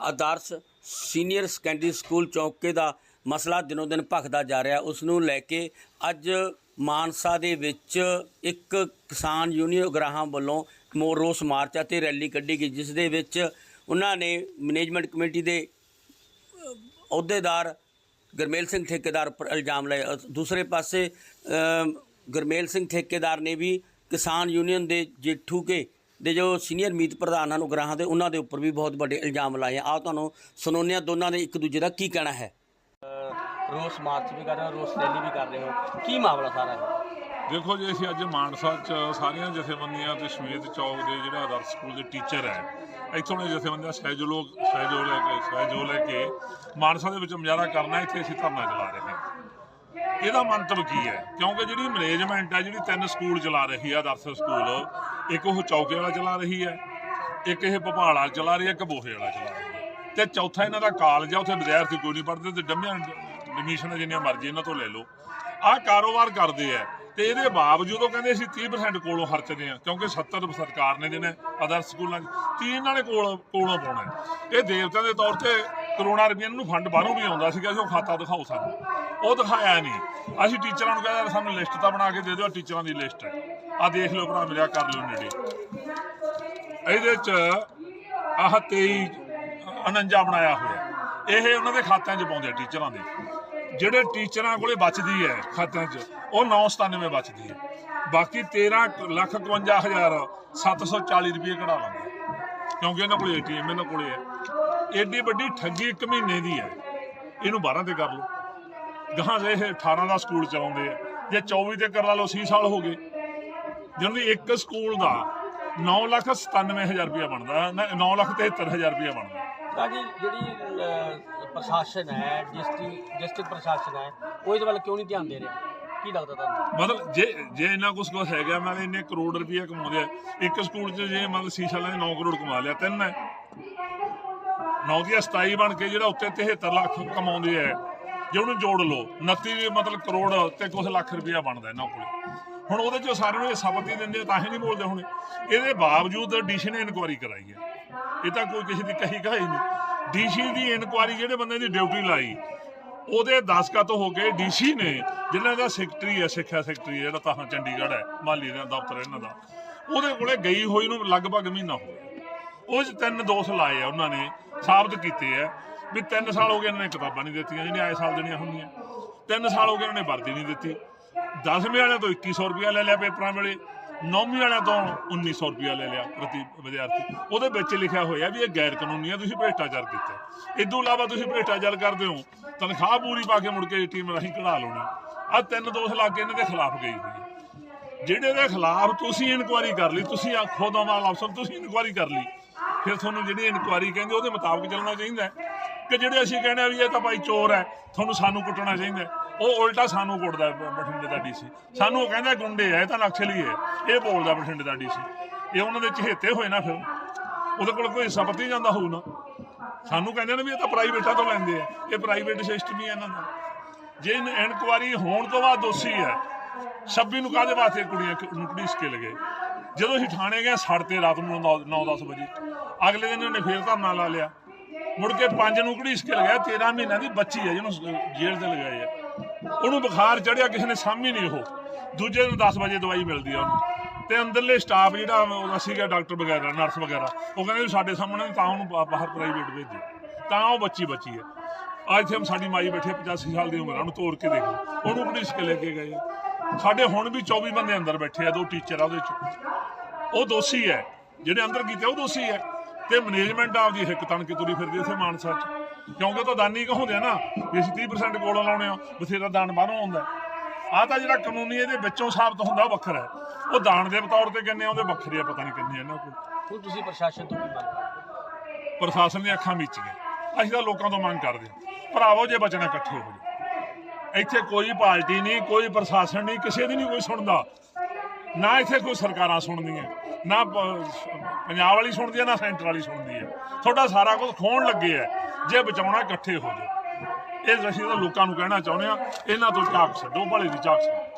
Adarsh senior secondary school Chauke ਦਾ ਮਸਲਾ ਦਿਨੋ ਦਿਨ ਭਖਦਾ ਜਾ ਰਿਹਾ। ਉਸ ਨੂੰ ਲੈ ਕੇ ਅੱਜ ਮਾਨਸਾ ਦੇ ਵਿੱਚ ਇੱਕ ਕਿਸਾਨ ਯੂਨੀਅਨ ਉਗਰਾਹਾਂ ਵੱਲੋਂ ਮੋਰ ਰੋਸ ਮਾਰਚ ਅਤੇ ਰੈਲੀ ਕੱਢੀ ਗਈ ਜਿਸ ਦੇ ਵਿੱਚ ਉਹਨਾਂ ਨੇ ਮੈਨੇਜਮੈਂਟ ਕਮੇਟੀ ਦੇ ਅਹੁਦੇਦਾਰ ਗੁਰਮੇਲ ਸਿੰਘ ਠੇਕੇਦਾਰ ਉੱਪਰ ਇਲਜ਼ਾਮ ਲਾਏ। ਦੂਸਰੇ ਪਾਸੇ ਅ, ਗੁਰਮੇਲ ਸਿੰਘ ਠੇਕੇਦਾਰ ਨੇ ਵੀ ਕਿਸਾਨ ਯੂਨੀਅਨ ਦੇ ਜੇਠੂ ਕੇ ਦੇ ਜੋ ਸੀਨੀਅਰ ਮੀਤ ਪ੍ਰਧਾਨ ਹਨ ਉਗਰਾਹਾਂ ਦੇ ਉਹਨਾਂ ਦੇ ਉੱਪਰ ਵੀ ਬਹੁਤ ਵੱਡੇ ਇਲਜ਼ਾਮ ਲਾਏ ਆ। ਆਓ ਤੁਹਾਨੂੰ ਸੁਣਾਉਂਦੇ ਹਾਂ ਦੋਨਾਂ ਦੇ ਇੱਕ ਦੂਜੇ ਦਾ ਕੀ ਕਹਿਣਾ ਹੈ। ਰੋਸ ਮਾਰਚ ਵੀ ਕਰ ਰਹੇ ਹੋ ਰੋਸ ਰੈਲੀ ਵੀ ਕਰ ਰਹੇ ਹੋ। ਕੀ ਮਾਮਲਾ ਸਾਰਾ ਹੈ ਦੇਖੋ ਜੀ ਅਸੀਂ ਅੱਜ ਮਾਨਸਾ ਚ ਸਾਰੀਆਂ ਜਥੇਬੰਦੀਆਂ ਤੇ ਸਮੇਤ ਚੌਕ ਦੇ ਜਿਹੜਾ ਆਦਰਸ਼ ਸਕੂਲ ਦੇ ਟੀਚਰ ਹੈ ਇੱਥੋਂ ਦੇ ਜਥੇਬੰਦੀਆਂ ਸਹਿਯੋਗ ਸਹਿਯੋਗ ਲੈ ਕੇ ਸਹਿਯੋਗ ਲੈ ਕੇ ਮਾਨਸਾ ਦੇ ਵਿੱਚ ਮੁਜ਼ਾਹਰਾ ਕਰਨਾ ਇੱਥੇ ਅਸੀਂ ਧਰਨਾ ਚਲਾ ਰਹੇ ਹਾਂ। ਇਹਦਾ ਮੰਤਵ ਕੀ ਹੈ? ਕਿਉਂਕਿ ਜਿਹੜੀ ਮੈਨੇਜਮੈਂਟ ਹੈ, ਜਿਹੜੀ ਤਿੰਨ ਸਕੂਲ ਚਲਾ ਰਹੀ ਹੈ ਆਦਰਸ਼ ਸਕੂਲ ਇੱਕ ਉਹ ਚੌਕੇ ਵਾਲਾ ਚਲਾ ਰਹੀ ਹੈ, ਇੱਕ ਇਹ ਭੋਪਾਲ ਚਲਾ ਰਹੀ ਹੈ, ਇੱਕ ਬੋਹੇ ਵਾਲਾ ਚਲਾ ਰਹੀ ਹੈ। ਤੇ ਚੌਥਾ ਇਹਨਾਂ ਦਾ ਕਾਲਜ ਆ ਉੱਥੇ ਵਿਦਿਆਰਥੀ ਕੋਈ ਨਹੀਂ ਪੜ੍ਹਦੇ, ਤੇ ਡੰਮਿਆਂ ਐਡਮਿਸ਼ਨ ਜਿੰਨੀਆਂ ਮਰਜ਼ੀ ਇਹਨਾਂ ਤੋਂ ਲੈ ਲਓ। ਆਹ ਕਾਰੋਬਾਰ ਕਰਦੇ ਆ, ਤੇ ਇਹਦੇ ਬਾਵਜੂਦ ਉਹ ਕਹਿੰਦੇ ਅਸੀਂ 30% ਕੋਲੋਂ ਖਰਚਦੇ ਆ ਕਿਉਂਕਿ 70 ਸਰਕਾਰ ਨੇ ਦੇਣਾ ਆਦਰਸ਼ ਸਕੂਲਾਂ 'ਚ 30 ਇਹਨਾਂ ਨੇ ਕੋਲ, ਕੋਲੋਂ ਪਾਉਣਾ। ਇਹ ਦੇਵਤਿਆਂ ਦੇ ਤੌਰ ਤੇ ਕਰੋੜਾਂ ਰੁਪਏ ਨੂੰ ਫੰਡ ਬਾਹਰੋਂ ਵੀ ਆਉਂਦਾ ਸੀਗਾ, ਅਸੀਂ ਉਹ ਖਾਤਾ ਦਿਖਾਓ ਸਾਨੂੰ। ਉਹ ਦਿਖਾਇਆ ਨਹੀਂ। ਅਸੀਂ ਟੀਚਰਾਂ ਨੂੰ ਕਹਿੰਦਾ ਸਾਨੂੰ ਲਿਸਟ ਤਾਂ ਬਣਾ ਕੇ ਦੇ ਦਿਓ, ਟੀਚਰਾਂ ਦੀ ਲਿਸਟ। ਹੈ ਆ ਦੇਖ ਲਓ ਭਰਾ ਮੇਰਾ, ਕਰ ਲਿਓ ਨੇੜੇ। ਇਹਦੇ ਚ ਆਹ 23 49 ਬਣਾਇਆ ਹੋਇਆ। ਇਹ ਉਹਨਾਂ ਦੇ ਖਾਤਿਆਂ 'ਚ ਪਾਉਂਦੇ ਆ ਟੀਚਰਾਂ ਦੇ। ਜਿਹੜੇ ਟੀਚਰਾਂ ਕੋਲੇ ਬਚਦੀ ਹੈ ਖਾਤਿਆਂ 'ਚ, ਉਹ 997 ਬਚਦੀ ਹੈ। ਬਾਕੀ 13 ਲੱਖ 51 ਹਜ਼ਾਰ 740 ਰੁਪਏ ਕਢਾ ਲਾਂਗੇ ਕਿਉਂਕਿ ਇਹਨਾਂ ਕੋਲੇ ਏਟੀਐਮ ਇਹਨਾਂ ਕੋਲੇ ਹੈ। ਏਡੀ ਵੱਡੀ ਠੱਗੀ ਇੱਕ ਮਹੀਨੇ ਦੀ ਹੈ। ਇਹਨੂੰ 12 ਤੇ ਕਰ ਲਓ। ਗਾਹਾਂ ਦੇ ਇਹ 18 ਦਾ ਸਕੂਲ ਚਲਾਉਂਦੇ ਆ। ਜੇ 24 ਤੇ ਕਰ ਲਾ ਲਓ 80 ਸਾਲ ਹੋ ਗਏ। ਜਿਹਨਾਂ ਦੀ ਇੱਕ ਸਕੂਲ ਦਾ 9 ਲੱਖ 97000 ਰੁਪਏ ਬਣਦਾ 9 ਲੱਖ 73000 ਰੁਪਏ ਬਣਦਾ। ਤਾਂ ਜੀ ਜਿਹੜੀ ਪ੍ਰਸ਼ਾਸਨ ਹੈ ਡਿਸਟ੍ਰਿਕਟ ਡਿਸਟ੍ਰਿਕਟ ਪ੍ਰਸ਼ਾਸਨ ਹੈ ਉਹ ਇਹਦੇ ਵੱਲ ਕਿਉਂ ਨਹੀਂ ਧਿਆਨ ਦੇ ਰਿਹਾ? ਕੀ ਲੱਗਦਾ ਤੁਹਾਨੂੰ? ਮਤਲਬ ਜੇ ਜੇ ਇਹਨਾਂ ਕੁਛ ਕੁਛ ਹੈਗਾ ਮੈਂ ਇੰਨੇ ਕਰੋੜ ਰੁਪਏ ਕਮਾਉਂਦੇ ਆ। ਇੱਕ ਸਕੂਲ 'ਚ ਜੇ ਮਤਲਬ ਸੀਸਾ ਵਾਲਿਆਂ ਨੇ 9 ਕਰੋੜ ਕਮਾ ਲਿਆ ਤਿੰਨ ਹੈ। 9 ਦੀ 27 ਬਣ ਕੇ ਜਿਹੜਾ ਉੱਤੇ 73 ਲੱਖ ਕਮਾਉਂਦੇ ਆ। ਜੇ ਉਹਨੂੰ ਜੋੜ ਲਓ 29 ਮਤਲਬ ਕਰੋੜ ਤੇ ਕੁਛ ਲੱਖ ਰੁਪਇਆ ਬਣਦਾ ਇਹਨਾਂ ਕੋਲੇ। ਹੁਣ ਉਹਦੇ ਚੋਂ ਸਾਰਿਆਂ ਨੂੰ ਇਹ ਸ਼ਬਦ ਹੀ ਦਿੰਦੇ ਤਾਂ ਹੀ ਨਹੀਂ ਬੋਲਦੇ ਹੁਣ। ਇਹਦੇ ਬਾਵਜੂਦ ਡੀਸੀ ਨੇ ਇਨਕੁਆਰੀ ਕਰਾਈ ਹੈ ਇਹ ਤਾਂ ਕੋਈ ਕਿਸੇ ਦੀ ਕਹੀ ਕਹਾਈ ਨਹੀਂ। ਡੀਸੀ ਦੀ ਇਨਕੁਆਰੀ ਜਿਹੜੇ ਬੰਦੇ ਦੀ ਡਿਊਟੀ ਲਾਈ, ਉਹਦੇ ਦਸਖਤ ਹੋ ਕੇ ਡੀਸੀ ਨੇ ਜਿਨ੍ਹਾਂ ਦਾ ਸੈਕਟਰੀ ਹੈ ਸਿੱਖਿਆ ਸੈਕਟਰੀ ਜਿਹੜਾ ਤਾਂ ਚੰਡੀਗੜ੍ਹ ਹੈ, ਮਾਲੀ ਦਾ ਦਫ਼ਤਰ ਇਹਨਾਂ ਦਾ, ਉਹਦੇ ਕੋਲੇ ਗਈ ਹੋਈ ਨੂੰ ਲਗਭਗ ਮਹੀਨਾ ਹੋ ਗਿਆ। ਉਹ 'ਚ ਤਿੰਨ ਦੋਸ਼ ਲਾਏ ਆ ਉਹਨਾਂ ਨੇ, ਸਾਬਤ ਕੀਤੇ ਆ। ਵੀ 3 ਸਾਲ ਹੋ ਗਏ ਇਹਨਾਂ ਨੇ ਕਿਤਾਬਾਂ ਨਹੀਂ ਦਿੱਤੀਆਂ ਜਿਹੜੀਆਂ ਆਏ ਸਾਲ ਦੇਣੀਆਂ ਹੁੰਦੀਆਂ। 3 ਸਾਲ ਹੋ ਗਏ ਇਹਨਾਂ ਨੇ ਵਰਦੀ ਨਹੀਂ ਦਿੱਤੀ। 10ਵੀਂ ਵਾਲਿਆਂ ਤੋਂ 2100 ਰੁਪਇਆ ਲੈ ਲਿਆ ਪੇਪਰਾਂ ਵੇਲੇ 9ਵੀਂ ਵਾਲਿਆਂ ਤੋਂ 1900 ਰੁਪਇਆ ਲੈ ਲਿਆ ਪ੍ਰਤੀ ਵਿਦਿਆਰਥੀ। ਉਹਦੇ ਵਿੱਚ ਲਿਖਿਆ ਹੋਇਆ ਵੀ ਇਹ ਗੈਰ ਕਾਨੂੰਨੀ ਆ ਤੁਸੀਂ ਭ੍ਰਿਸ਼ਟਾਚਾਰ ਕੀਤਾ। ਇਸ ਤੋਂ ਇਲਾਵਾ ਤੁਸੀਂ ਭ੍ਰਿਸ਼ਟਾਚਾਰ ਕਰਦੇ ਹੋ, ਤਨਖਾਹ ਪੂਰੀ ਪਾ ਕੇ ਮੁੜ ਕੇ ਟੀਮ ਰਾਹੀਂ ਕਢਾ ਲਾਉਣੀ। ਆ ਤਿੰਨ ਦੋਸ਼ ਲਾ ਕੇ ਇਹਨਾਂ ਦੇ ਖਿਲਾਫ ਗਈ ਹੋਈ ਹੈ। ਜਿਹੜੇ ਦੇ ਖਿਲਾਫ ਤੁਸੀਂ ਇਨਕੁਆਰੀ ਕਰ ਲਈ, ਤੁਸੀਂ ਖੁਦ ਅਮਾਲ ਅਫਸਰ ਤੁਸੀਂ ਇਨਕੁਆਰੀ ਕਰ ਲਈ, ਫਿਰ ਤੁਹਾਨੂੰ ਜਿਹੜੀ ਇਨਕੁਆਰੀ ਕਹਿੰਦੇ ਉਹਦੇ ਮੁਤਾਬਕ ਚੱਲਣਾ ਚਾਹੀਦਾ ਕਿ ਜਿਹੜੇ ਅਸੀਂ ਕਹਿੰਦੇ ਆ ਵੀ ਇਹ ਤਾਂ ਭਾਈ ਚੋਰ ਹੈ, ਤੁਹਾਨੂੰ ਸਾਨੂੰ ਕੁੱਟਣਾ ਚਾਹੀਦਾ ਉਹ ਉਲਟਾ ਸਾਨੂੰ ਕੁੱਟਦਾ ਬਠਿੰਡੇ ਦਾ ਡੀਸੀ। ਸਾਨੂੰ ਉਹ ਕਹਿੰਦਾ ਗੁੰਡੇ ਹੈ ਇਹ ਤਾਂ ਨਕਸਲੀ ਹੈ। ਇਹ ਬੋਲਦਾ ਬਠਿੰਡੇ ਦਾ ਡੀਸੀ। ਇਹ ਉਹਨਾਂ ਦੇ ਚਹੇਤੇ ਹੋਏ ਨਾ ਫਿਰ। ਉਹਦੇ ਕੋਲ ਕੋਈ ਸਬਤ ਹੀ ਜਾਂਦਾ ਹੋਊ ਨਾ। ਸਾਨੂੰ ਕਹਿੰਦੇ ਨੇ ਵੀ ਇਹ ਤਾਂ ਪ੍ਰਾਈਵੇਟਾਂ ਤੋਂ ਲੈਂਦੇ ਆ। ਇਹ ਪ੍ਰਾਈਵੇਟ ਸਿਸਟਮ ਹੀ ਹੈ ਇਹਨਾਂ ਦਾ। ਜੇ ਇਨਕੁਆਰੀ ਹੋਣ ਤੋਂ ਬਾਅਦ ਦੋਸ਼ੀ ਹੈ 26 ਨੂੰ ਕਾਹਦੇ ਵਾਸਤੇ ਕੁੜੀਆਂ ਕ- ਨੂੰ ਘੜੀਸ ਕੇ ਲਗੇ ਜਦੋਂ ਅਸੀਂ ਥਾਣੇ ਗਏ ਸੜ ਤੇ ਰਾਤ ਨੂੰ 9-10 ਵਜੇ। ਅਗਲੇ ਦਿਨ ਉਹਨੇ ਫੇਰ ਧਰਨਾ ਲਾ ਲਿਆ। ਮੁੜ ਕੇ ਪੰਜ ਨੂੰ ਘੜੀਸ ਕੇ ਲਗਾਇਆ 13 ਮਹੀਨਿਆਂ ਦੀ ਬੱਚੀ ਹੈ ਜਿਹਨੂੰ ਜੇਲ੍ਹ ਤੇ ਲਗਾਏ ਆ। ਉਹਨੂੰ ਬੁਖਾਰ ਚੜਿਆ ਕਿਸੇ ਨੇ ਸਾਂਭੀ ਨਹੀਂ ਉਹ। ਦੂਜੇ ਦਿਨ 10 ਵਜੇ ਦਵਾਈ ਮਿਲਦੀ ਆ ਉਹਨੂੰ। ਤੇ ਅੰਦਰਲੇ ਸਟਾਫ ਜਿਹੜਾ ਉਹਦਾ ਸੀਗਾ ਡਾਕਟਰ ਵਗੈਰਾ ਨਰਸ ਵਗੈਰਾ ਉਹ ਕਹਿੰਦੇ ਵੀ ਸਾਡੇ ਸਾਹਮਣੇ ਤਾਂ ਉਹਨੂੰ ਬਾਹਰ ਪ੍ਰਾਈਵੇਟ ਭੇਜੇ ਤਾਂ ਉਹ ਬੱਚੀ ਬੱਚੀ ਹੈ ਅੱਜ ਇੱਥੇ ਸਾਡੀ ਮਾਈ ਬੈਠੀ ਹੈ 85 ਸਾਲ ਦੀ ਉਮਰ ਆ, ਉਹਨੂੰ ਤੋੜ ਕੇ ਦੇਖੋ ਉਹਨੂੰ ਘੜੀਸ ਕੇ ਲੈ ਕੇ ਗਏ ਆ। ਸਾਡੇ ਹੁਣ ਵੀ 24 ਬੰਦੇ ਅੰਦਰ ਬੈਠੇ ਆ ਦੋ ਟੀਚਰ ਆ ਉਹਦੇ ਚ। ਉਹ ਦੋਸ਼ੀ ਹੈ ਜਿਹੜੇ ਅੰਦਰ ਕੀਤੇ ਉਹ ਦੋਸ਼ੀ ਹੈ ਤੇ ਮੈਨੇਜਮੈਂਟ ਆਪਦੀ ਹਿੱਕ ਤਣ ਕੇ ਤੁਰੀ ਫਿਰਦੀ ਇੱਥੇ ਮਾਨਸਾ ਚ। ਕਿਉਂਕਿ ਤਾਂ ਦਾਨੀ ਕਹਾਉਂਦੇ ਆ ਨਾ ਵੀ ਅਸੀਂ 30% ਕੋਲੋਂ ਲਾਉਣੇ ਆ ਬਥੇਰਾ ਦਾਨ ਬਾਹਰੋਂ ਆਉਂਦਾ। ਆ ਤਾਂ ਜਿਹੜਾ ਕਾਨੂੰਨੀ ਇਹਦੇ ਵਿੱਚੋਂ ਸਾਬਤ ਹੁੰਦਾ ਉਹ ਵੱਖਰਾ ਹੈ। ਉਹ ਦਾਨ ਦੇ ਤੌਰ ਤੇ ਕਿੰਨੇ ਆ, ਉਹਦੇ ਵੱਖਰੇ ਆ ਪਤਾ ਨਹੀਂ ਕਿੰਨੇ ਇਹਨਾਂ ਕੋਲ। ਤੁਸੀਂ ਪ੍ਰਸ਼ਾਸਨ ਤੋਂ ਕੀ ਮੰਗ ਪ੍ਰਸ਼ਾਸਨ ਦੀਆਂ ਅੱਖਾਂ ਮੀਚ ਗਏ ਅਸੀਂ ਤਾਂ ਲੋਕਾਂ ਤੋਂ ਮੰਗ ਕਰਦੇ ਭਰਾਵੋ ਜੇ ਬਚਣਾ ਇਕੱਠੇ ਹੋ ਜਾਓ। ਇੱਥੇ ਕੋਈ ਪਾਰਟੀ ਨਹੀਂ ਕੋਈ ਪ੍ਰਸ਼ਾਸਨ ਨਹੀਂ ਕਿਸੇ ਦੀ ਨਹੀਂ ਕੋਈ ਸੁਣਦਾ। ਨਾ ਇੱਥੇ ਕੋਈ ਸਰਕਾਰਾਂ ਸੁਣਦੀਆਂ। ਨਾ ਪ- ਪੰਜਾਬ ਵਾਲੀ ਸੁਣਦੀ ਹੈ ਨਾ ਸੈਂਟਰ ਵਾਲੀ ਸੁਣਦੀ ਹੈ ਤੁਹਾਡਾ ਸਾਰਾ ਕੁਝ ਖੋਣ ਲੱਗੇ ਹੈ ਜੇ ਬਚਾਉਣਾ, ਇਕੱਠੇ ਹੋ ਜਾਓ। ਇਹ ਅਸੀਂ ਤਾਂ ਲੋਕਾਂ ਨੂੰ ਕਹਿਣਾ ਚਾਹੁੰਦੇ ਆ, ਇਹਨਾਂ ਤੋਂ ਝਾਕ ਛੱਡੋ, ਭਲੇ ਦੀ ਝਾਕ ਛੱਡੋ।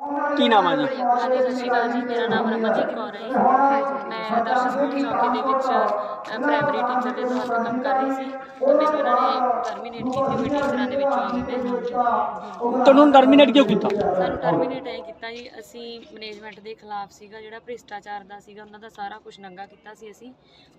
ਕੀ ਨਾਮ ਆ ਜੀ? ਹਾਂਜੀ ਸਤਿ ਸ਼੍ਰੀ ਅਕਾਲ ਜੀ। ਮੇਰਾ ਨਾਮ ਰਮਨਦੀਪ ਕੌਰ ਹੈ ਜੀ। ਮੈਂ ਆਦਰਸ਼ ਸਕੂਲ ਚੌਂਕੀ ਦੇ ਵਿੱਚ ਪ੍ਰਾਇਮਰੀ ਟੀਚਰ ਦੇ ਤੌਰ ਤੇ ਕੰਮ ਕਰ ਰਹੀ ਸੀ। ਤੇ ਮੈਨੂੰ ਇਹਨਾਂ ਨੇ ਟਰਮੀਨੇਟ ਕੀਤੀ ਹੋਈ ਟੀਚਰਾਂ ਦੇ ਵਿੱਚੋਂ ਆ ਗਈ ਮੈਂ ਤੁਹਾਨੂੰ ਟਰਮੀਨੇਟ ਕਿਉਂ ਕੀਤਾ? ਸਾਨੂੰ ਟਰਮੀਨੇਟ ਐ ਕੀਤਾ ਜੀ ਅਸੀਂ ਮੈਨੇਜਮੈਂਟ ਦੇ ਖਿਲਾਫ ਸੀਗਾ ਜਿਹੜਾ ਭ੍ਰਿਸ਼ਟਾਚਾਰ ਦਾ ਸੀਗਾ ਉਹਨਾਂ ਦਾ ਸਾਰਾ ਕੁਝ ਨੰਗਾ ਕੀਤਾ ਸੀ ਅਸੀਂ।